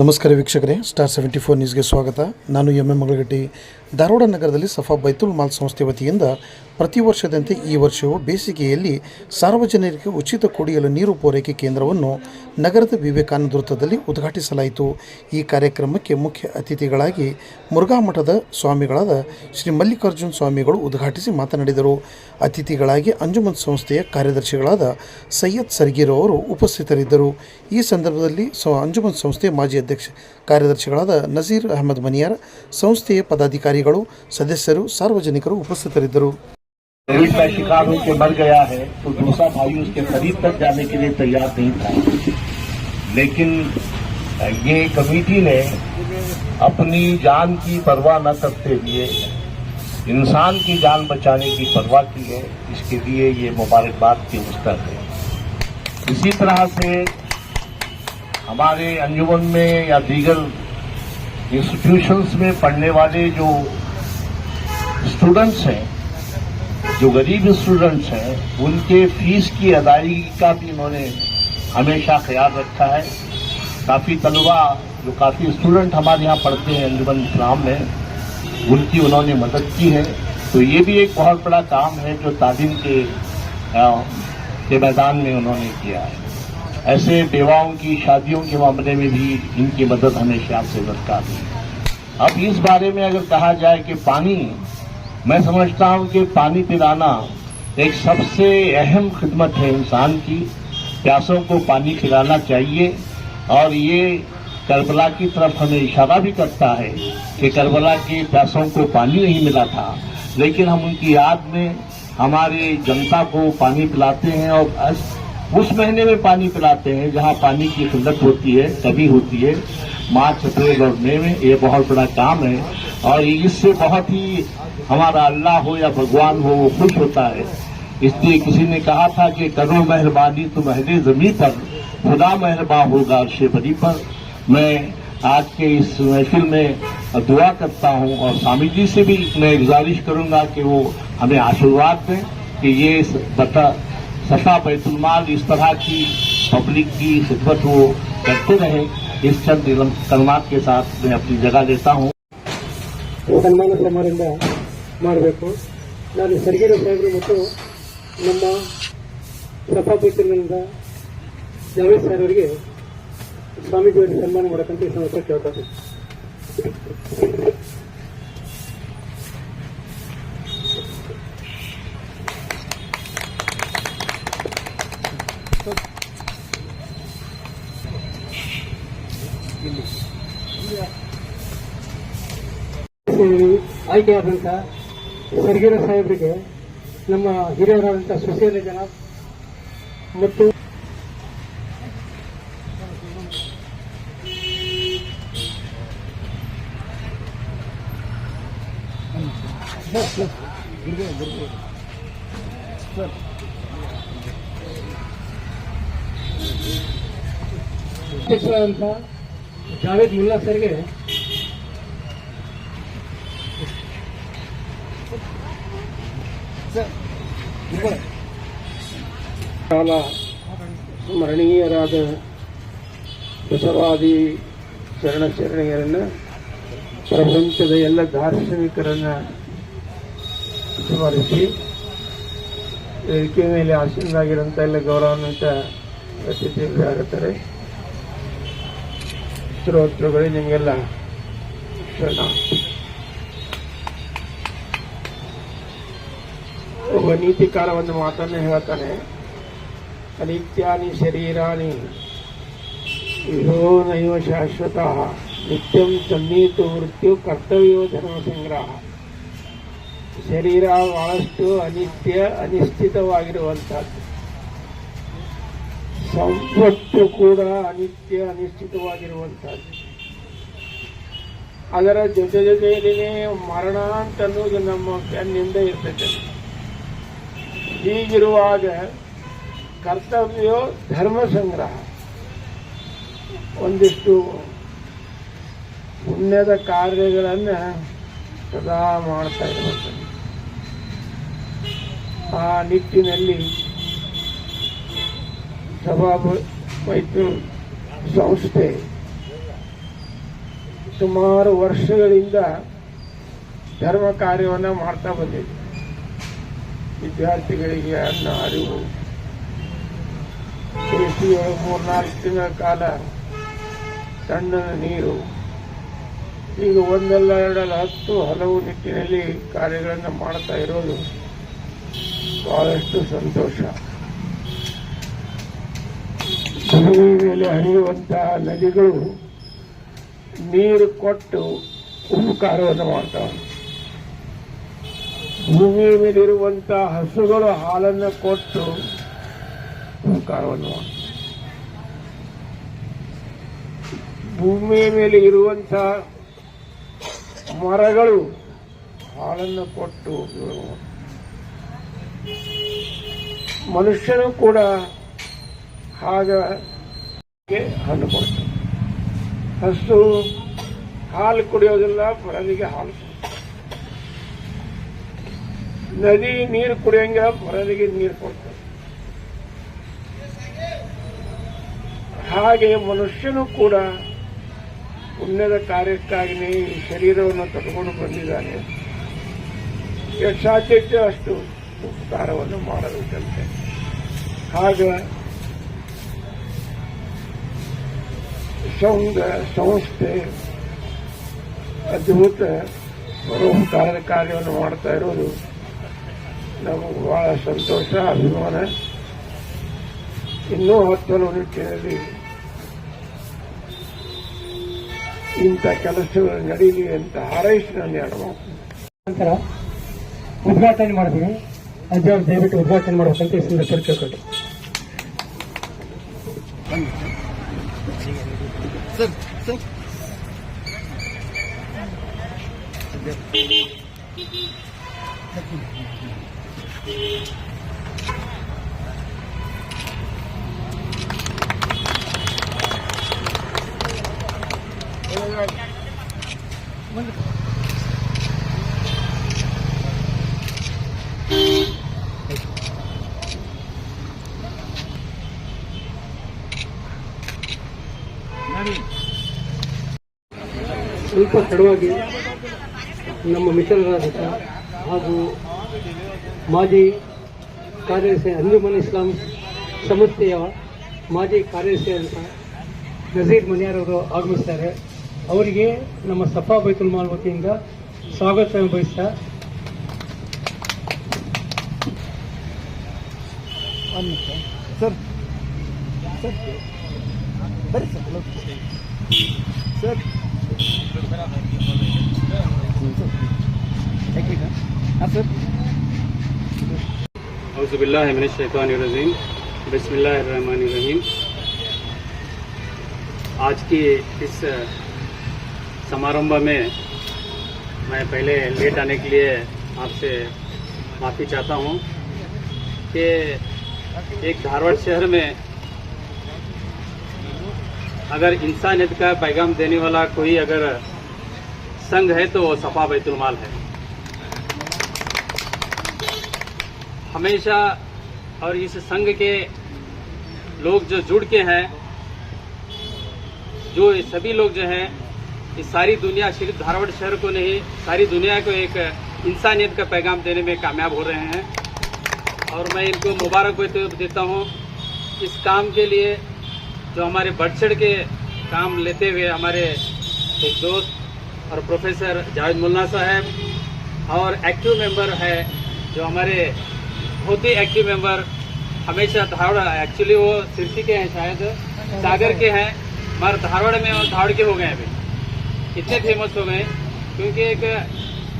ನಮಸ್ಕಾರ ವೀಕ್ಷಕರೇ star seventy four ನ್ಯೂಸ್ಗೆ ಸ್ವಾಗತ. ನಾನು ಎಂ ಎಂ ಮಗಳಗಟ್ಟಿ. ಧಾರವಾಡ ನಗರದಲ್ಲಿ ಸಫಾ ಬೈತುಲ್ ಮಾಲ್ ಸಂಸ್ಥೆ ವತಿಯಿಂದ ಪ್ರತಿ ವರ್ಷದಂತೆ ಈ ವರ್ಷವೂ ಬೇಸಿಗೆಯಲ್ಲಿ ಸಾರ್ವಜನಿಕರಿಗೆ ಉಚಿತ ಕುಡಿಯಲು ನೀರು ಪೂರೈಕೆ ಕೇಂದ್ರವನ್ನು ನಗರದ ವಿವೇಕಾನಂದ ವೃತ್ತದಲ್ಲಿ ಉದ್ಘಾಟಿಸಲಾಯಿತು. ಈ ಕಾರ್ಯಕ್ರಮಕ್ಕೆ ಮುಖ್ಯ ಅತಿಥಿಗಳಾಗಿ ಮುರುಘಾ ಮಠದ ಸ್ವಾಮಿಗಳಾದ ಶ್ರೀ ಮಲ್ಲಿಕಾರ್ಜುನ ಸ್ವಾಮಿಗಳು ಉದ್ಘಾಟಿಸಿ ಮಾತನಾಡಿದರು. ಅತಿಥಿಗಳಾಗಿ ಅಂಜುಮನ್ ಸಂಸ್ಥೆಯ ಕಾರ್ಯದರ್ಶಿಗಳಾದ ಸೈಯದ್ ಸರ್ಗೀರ್ ಅವರು ಉಪಸ್ಥಿತರಿದ್ದರು. ಈ ಸಂದರ್ಭದಲ್ಲಿ ಸ ಅಂಜುಮನ್ ಸಂಸ್ಥೆ ಮಾಜಿ ಅಧ್ಯಕ್ಷ ಕಾರ್ಯದರ್ಶಿಗಳಾದ ನಜೀರ್ ಅಹಮದ್ ಮನಿಯಾರ್ ಸಂಸ್ಥೆಯ ಪದಾಧಿಕಾರಿಗಳು ಸದಸ್ಯರು ಸಾರ್ವಜನಿಕರು ಉಪಸ್ಥಿತರಿದ್ದರು कोविड का शिकार होकर मर गया है तो दूसरा भाई उसके करीब तक जाने के लिए तैयार नहीं था लेकिन ये कमेटी ने अपनी जान की परवाह न करते हुए इंसान की जान बचाने की परवाह की है इसके लिए ये मुबारकबाद की पुस्तक है इसी तरह से हमारे अंजुमन में या दीगर इंस्टीट्यूशंस में पढ़ने वाले जो स्टूडेंट्स हैं, जो गरीब स्टूडेंट्स हैं, उनके फ़ीस की अदायगी का भी इन्होंने हमेशा ख्याल रखा है। काफ़ी तलबा जो काफ़ी स्टूडेंट हमारे यहाँ पढ़ते हैं अंजुमन इस्लाम में, उनकी उन्होंने मदद की है। तो ये भी एक बहुत बड़ा काम है जो तालीम के के मैदान में उन्होंने किया है। ऐसे बेवाओं की, शादियों के मामले में भी इनकी मदद हमेशा से दरकार है। अब इस बारे में अगर कहा जाए कि पानी, मैं समझता हूँ कि पानी पिलाना एक सबसे अहम खिदमत है इंसान की। प्यासों को पानी खिलाना चाहिए और ये करबला की तरफ़ हमें इशारा भी करता है कि करबला के प्यासों को पानी नहीं मिला था। लेकिन हम उनकी याद में हमारे जनता को पानी पिलाते हैं और उस महीने में पानी पिलाते हैं, जहाँ पानी की किल्लत होती है कमी होती है। मार्च अप्रैल और मई में ये बहुत बड़ा काम है और इससे बहुत ही हमारा अल्लाह हो या भगवान हो, वो खुश होता है। इसलिए किसी ने कहा था कि करो मेहरबानी तो अहले जमी पर, खुदा मेहरबान होगा बरी पर। मैं आज के इस महफिल में दुआ करता हूँ और स्वामी जी से भी मैं गुजारिश करूँगा कि वो हमें आशीर्वाद दें कि ये बता सफा बैतुलमाल इस तरह की पब्लिक की खिदमत वो करते रहे इस चंद कलमात के साथ मैं अपनी जगह लेता हूं ಸನ್ಮಾನ ಸಮಾರಂಭ ಮಾಡಬೇಕು ನಾನು ಸರ್ಗೇರ ಸಾಹೇಬರು ಮತ್ತು ನಮ್ಮ ಸಭಾಪತಿಗಳಿಂದ ಜಾವೇದ್ ಸರ್ ಅವರಿಗೆ ಸ್ವಾಮೀಜಿಯವರಿಗೆ ಸನ್ಮಾನ ಮಾಡಕ್ಕಂತ ಈ ಸಂದರ್ಭ ಕೇಳ್ತಾ ಆಯ್ಕೆಯಾದಂಥ ಸರ್ಗೀರ ಸಾಹೇಬರಿಗೆ ನಮ್ಮ ಹಿರಿಯರಾದಂಥ ಸುಶೀಲ ಜನ ಮತ್ತು ಅಧ್ಯಕ್ಷರಾದಂಥ ಜಾವೇದ್ ಮುಲ್ಲಾ ಸರ್ಗೆ ಕಾಲ ಸ್ಮರಣೀಯರಾದ ಬಸವಾದಿ ಶರಣ ಶರಣೆಯರನ್ನು ಪ್ರಪಂಚದ ಎಲ್ಲ ದಾರ್ಶನಿಕರನ್ನು ಸ್ಮರಿಸಿ, ವೇದಿಕೆ ಮೇಲೆ ಆಸೀನರಾಗಿರುವಂಥ ಎಲ್ಲ ಗೌರವಾನ್ವಿತ ಅತಿಥಿಗಳಾಗುತ್ತಾರೆ ಶ್ರೋತೃಗಳು, ನಿಮಗೆಲ್ಲ ಶರಣ. ಒಬ್ಬ ನೀತಿಕಾರ ಒಂದು ಮಾತನ್ನು ಹೇಳ್ತಾನೆ. ಅನಿತ್ಯಾನಿ ಶರೀರಾನಿ ఇహో ಶಾಶ್ವತ శాశ్వత ನಿತ್ಯಂ తన్నీತು మృత్యు ಧರ್ಮ ಸಂಗ್ರಹ ಶರೀರ ಭಾಳಷ್ಟು ಅನಿತ್ಯ ಅನಿಶ್ಚಿತವಾಗಿರುವಂಥದ್ದು ಸಂಪತ್ತು ಕೂಡ ಅನಿತ್ಯ ಅನಿಶ್ಚಿತವಾಗಿರುವಂಥದ್ದು। ಅದರ ಜೊತೆ ಜೊತೆಯಲ್ಲಿನೇ ಮರಣ ಅಂತ ಅನ್ನೋದು ನಮ್ಮ ಕಣ್ಣಿಂದ ಇರ್ತದೆ। ಹೀಗಿರುವಾಗ ಕರ್ತವ್ಯ ಧರ್ಮ ಸಂಗ್ರಹ. ಒಂದಿಷ್ಟು ಪುಣ್ಯದ ಕಾರ್ಯಗಳನ್ನು ಸದಾ ಮಾಡ್ತಾ ಇರುತ್ತೆ ಆ ನಿಟ್ಟಿನಲ್ಲಿ ಸಭಾ ಮೈತ್ರಿ ಸಂಸ್ಥೆ ಸುಮಾರು ವರ್ಷಗಳಿಂದ ಧರ್ಮ ಕಾರ್ಯವನ್ನು ಮಾಡ್ತಾ ಬಂದಿದೆ. ವಿದ್ಯಾರ್ಥಿಗಳಿಗೆ ಅನ್ನ, ಅರಿವು ಕೃಷಿ ಮೂರ್ನಾಲ್ಕು ತಿಂಗಳ ಕಾಲ ತಣ್ಣನ ನೀರು. ಈಗ ಒಂದಲ್ಲ ಎರಡಲ್ಲ ಹತ್ತು ಹಲವು ನಿಟ್ಟಿನಲ್ಲಿ ಕಾರ್ಯಗಳನ್ನು ಮಾಡ್ತಾ ಇರೋದು ಬಹಳಷ್ಟು ಸಂತೋಷ. ಭೂಮಿ ಮೇಲೆ ಹರಿಯುವಂತಹ ನದಿಗಳು ನೀರು ಕೊಟ್ಟು ಉಪಕಾರವನ್ನು ಮಾಡ್ತಾವೆ. ಭೂಮಿಯ ಮೇಲಿರುವಂತಹ ಹಸುಗಳು ಹಾಲನ್ನು ಕೊಟ್ಟು ಉಪಕಾರವನ್ನು ಭೂಮಿಯ ಮೇಲೆ ಇರುವಂತಹ ಮರಗಳು ಹಾಲನ್ನು ಕೊಟ್ಟು ಮನುಷ್ಯನು ಕೂಡ ಹಾಗೆ ಹಣ್ಣು ಕೊಡ್ತಾನೆ. ಹಸು ಹಾಲು ಕುಡಿಯೋದಿಲ್ಲ, ಬರಲಿಗೆ ಹಾಲು. ನದಿ ನೀರು ಕುಡಿಯಂಗಿಲ್ಲ ಬರಲಿಗೆ ನೀರು ಕೊಡ್ತದೆ ಹಾಗೆ ಮನುಷ್ಯನು ಕೂಡ ಪುಣ್ಯದ ಕಾರ್ಯಕ್ಕಾಗಿನೇ ಈ ಶರೀರವನ್ನು ತಗೊಂಡು ಬಂದಿದ್ದಾನೆ. ಎಷ್ಟು ಸಾಧ್ಯತೆ ಅಷ್ಟು ಉಪಕಾರವನ್ನು ಮಾಡಬೇಕಂತೆ. ಹಾಗ ಸಂಘ ಸಂಸ್ಥೆ, ಅದ್ಭುತ ಪರೋಪಕಾರದ ಕಾರ್ಯವನ್ನು ಮಾಡ್ತಾ ಇರೋದು ನಮಗೆ ಬಹಳ ಸಂತೋಷ, ಅಭಿಮಾನ. ಇನ್ನೂ ಹತ್ತು ಹಲವು ನಿಟ್ಟಿನಲ್ಲಿ ಇಂಥ ಕೆಲಸಗಳು ನಡೀಲಿ ಅಂತ ಹಾರೈಸಿ ನಾನು ಎರಡು ನಂತರ ಉದ್ಘಾಟನೆ ಮಾಡಿದ್ವಿ ಅಜ್ಜ ಅವ್ರು ದಯವಿಟ್ಟು ಉದ್ಘಾಟನೆ ಮಾಡಬೇಕಂತ ಈ ಸಂದರ್ಭದಲ್ಲಿ ಕೇಳ್ಕೊಳ್ತೀನಿ ಸ್ವಲ್ಪ ತಡವಾಗಿ ನಮ್ಮ ಮಿತ್ರರಾದಂಥ ಹಾಗೂ ಮಾಜಿ ಕಾರ್ಯದರ್ಶಿ ಅಂಜುಮನ್ ಇಸ್ಲಾಂ ಸಂಸ್ಥೆಯ ಮಾಜಿ ಕಾರ್ಯದರ್ಶಿ ಅಂತ ನಜೀರ್ ಮನಿಯಾರ್ ಅವರು ಆಗಮಿಸ್ತಾರೆ. ಅವರಿಗೆ ನಮ್ಮ ಸಫಾ ಬೈತುಲ್ ಮಾಲ್ ವತಿಯಿಂದ ಸ್ವಾಗತ ಬಯಸ್ತಾ अज़बिल्लाशैतानरजीम बसमीम आज की इस समारंभ में मैं पहले लेट आने के लिए आपसे माफ़ी चाहता हूँ कि एक धारवाड़ शहर में अगर इंसानियत का पैगाम देने वाला कोई अगर संघ है तो सफ़ा बैतुल माल है। हमेशा और इस संघ के लोग जो जुड़ के हैं, जो सभी लोग जो हैं, इस सारी दुनिया, सिर्फ़ धारवाड़ शहर को नहीं, सारी दुनिया को एक इंसानियत का पैगाम देने में कामयाब हो रहे हैं। और मैं इनको मुबारक देता हूँ। इस काम के लिए जो हमारे बढ़ चढ़ के काम लेते हुए हमारे एक दोस्त और प्रोफेसर जावेद मुल्ला साहब और एक्टिव मेंबर है, जो हमारे बहुत ही एक्टिव मेंबर हमेशा धारवाड़ एक्चुअली वो सिरसी के हैं शायद, सागर के हैं, मगर धारवाड़ में और धारवाड़ के हो गए अभी। इतने फ़ेमस हो गए, क्योंकि एक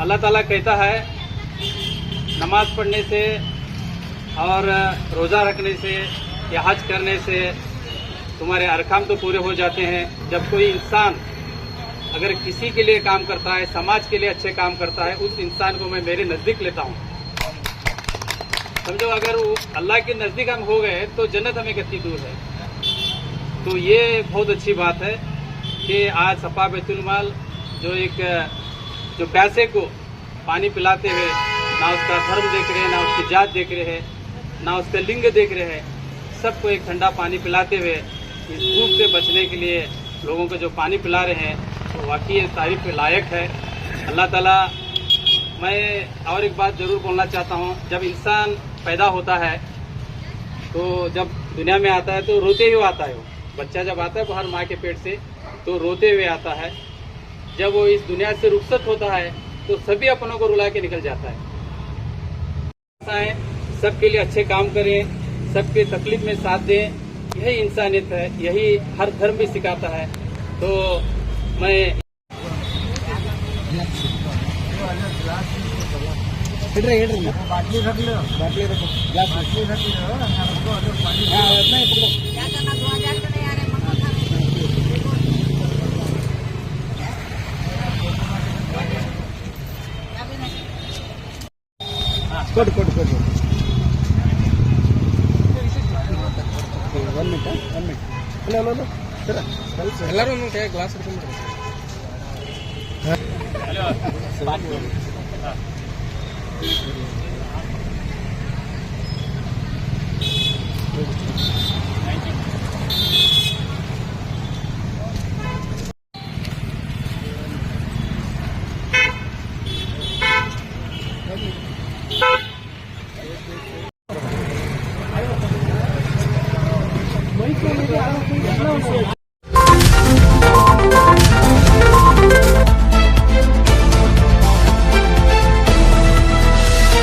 अल्लाह ताला कहता है, नमाज़ पढ़ने से और रोज़ा रखने से, या हज करने से तुम्हारे अरकाम तो पूरे हो जाते हैं। जब कोई इंसान अगर किसी के लिए काम करता है, समाज के लिए अच्छे काम करता है, उस इंसान को मैं मेरे नज़दीक लेता हूँ। समझो, अगर अल्लाह के नज़दीक हम हो गए तो जन्नत हमें कितनी दूर है? तो ये बहुत अच्छी बात है कि आज सपा बैतुलमाल जो एक, जो पैसे को पानी पिलाते हुए ना उसका धर्म देख रहे हैं, ना उसकी जात देख रहे हैं, ना उसका लिंग देख रहे हैं, सबको एक ठंडा पानी पिलाते हुए इस धूप से बचने के लिए लोगों को जो पानी पिला रहे हैं तो वाकई तारीफ़ के लायक है। अल्लाह ताला, मैं और एक बात ज़रूर बोलना चाहता हूँ, जब इंसान पैदा होता है तो जब दुनिया में आता है तो रोते हुए आता है वो। बच्चा जब आता है बाहर माँ के पेट से तो रोते हुए आता है। जब वो इस दुनिया से रुखसत होता है तो सभी अपनों को रुला के निकल जाता है। है, सबके लिए अच्छे काम करें, सबके तकलीफ़ में साथ दें। यही इंसानियत है यही हर धर्म भी सिखाता है। तो मैं cut cut cut. One minute one minute ಅಲ್ಲ ಅಲ್ಲ ಎಲ್ಲರೂ ಒಂದು ಕೈ ಗ್ಲಾಸ್ ಹಿಡ್ಕೊಂಡ್ಬಿಡ್ರಿ. Thank you.